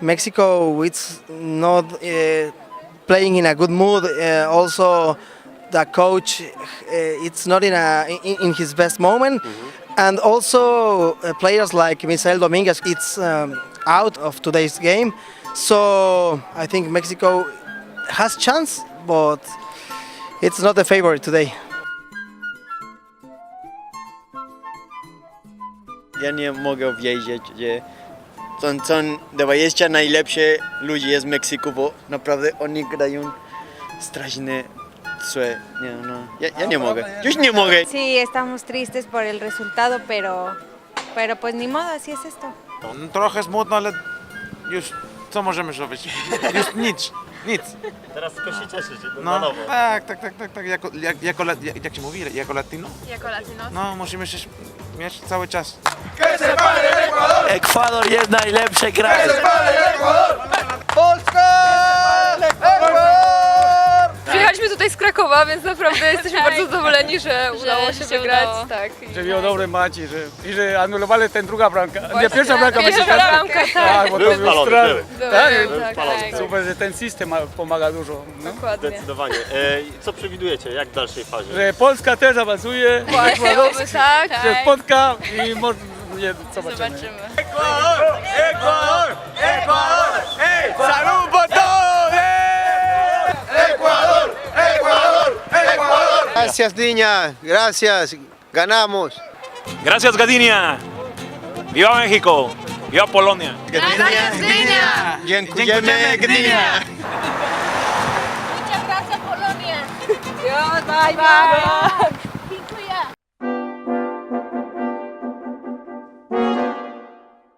Mexico, it's not uh, playing in a good mood. Uh, also, the coach, uh, it's not in a in, in his best moment, and also uh, players like Misael Dominguez, it's um, out of today's game. So I think Mexico has chance, but it's not a favorite today. Ja nie mogę wiedzieć, że są, są 20 najlepsze ludzi jest w Meksyku, bo naprawdę oni grają straszne złe. Nie, no. ja, ja nie mogę. Już nie mogę. Sí, estamos tristes por el resultado, pero, pero pues ni modo, así es esto. No, trochę smutno, ale już co możemy zrobić? Już nic, nic. Teraz tylko się cieszyć na No, nowo. tak, tak, tak, tak, tak. Jako, jak, jako, jak, jak się mówi, jako latino? Jako Latino. No, musimy się mieć cały czas. Ekwador jest najlepszy kraj. Tutaj z Krakowa, więc naprawdę jesteśmy bardzo zadowoleni, że udało się wygrać. Tak. że był dobry mecz i że, i że anulowali ten druga bramka. Nie, pierwsza bramka Pierwsza meksykańska. bramka, tak. Tak, bo to był. Były, Tak, tak, tak. Super, że ten system ma- pomaga dużo. No. Dokładnie. Zdecydowanie. E, co przewidujecie, jak w dalszej fazie? Że Polska też awansuje, oby tak, że tak. spotka i może nie, zobaczymy. Zobaczymy. Gracias, niña. Gracias. Ganamos. Gracias, Gdynia. Viva México. Viva Polonia. Dziękujemy, Gdynia. Dios, bye bye.